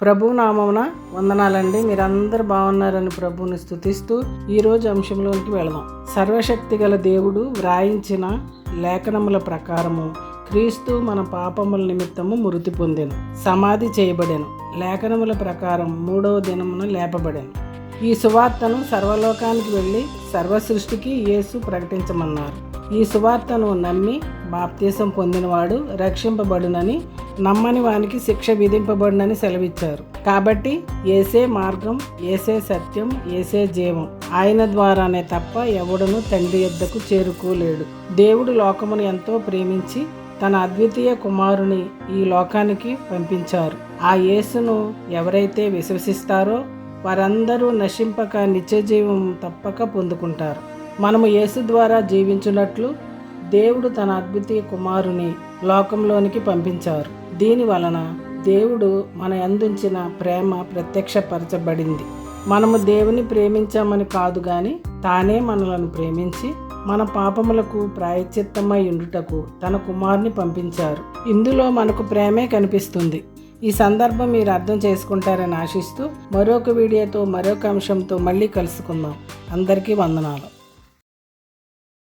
ప్రభు నామమున వందనాలండి. మీరందరూ బాగున్నారని ప్రభువుని స్తుతిస్తూ ఈరోజు అంశంలోనికి వెళదాం. సర్వశక్తి గల దేవుడు వ్రాయించిన లేఖనముల ప్రకారము క్రీస్తు మన పాపముల నిమిత్తము మృతి పొందెను సమాధి చేయబడెను. లేఖనముల ప్రకారం మూడవ దినమున లేపబడెను. ఈ సువార్తను సర్వలోకానికి వెళ్ళి సర్వ సృష్టికి యేసు ప్రకటించమన్నారు. ఈ సువార్తను నమ్మి బాప్తీసం పొందినవాడు రక్షింపబడునని నమ్మని వానికి శిక్ష విధింపబడునని సెలవిచ్చారు. కాబట్టి ఏసే మార్గం ఏసే సత్యం ఏసే జీవం. ఆయన ద్వారానే తప్ప ఎవడను తండ్రి యొద్దకు చేరుకోలేడు. దేవుడు లోకమును ఎంతో ప్రేమించి తన అద్వితీయ కుమారుని ఈ లోకానికి పంపించారు. ఆ యేసును ఎవరైతే విశ్వసిస్తారో వారందరూ నశింపక నిత్యజీవం తప్పక పొందుకుంటారు. మనము యేసు ద్వారా జీవించున్నట్లు దేవుడు తన అద్వితీయ కుమారుని లోకంలోనికి పంపించారు. దీని వలన దేవుడు మన అందించిన ప్రేమ ప్రత్యక్షపరచబడింది. మనము దేవుని ప్రేమించామని కాదు కానీ తానే మనలను ప్రేమించి మన పాపములకు ప్రాయచిత్తమై ఉండుటకు తన కుమారుని పంపించారు. ఇందులో మనకు ప్రేమే కనిపిస్తుంది. ఈ సందర్భం మీరు అర్థం చేసుకుంటారని ఆశిస్తూ మరొక వీడియోతో మరొక అంశంతో మళ్ళీ కలుసుకుందాం. అందరికీ వందనాలు.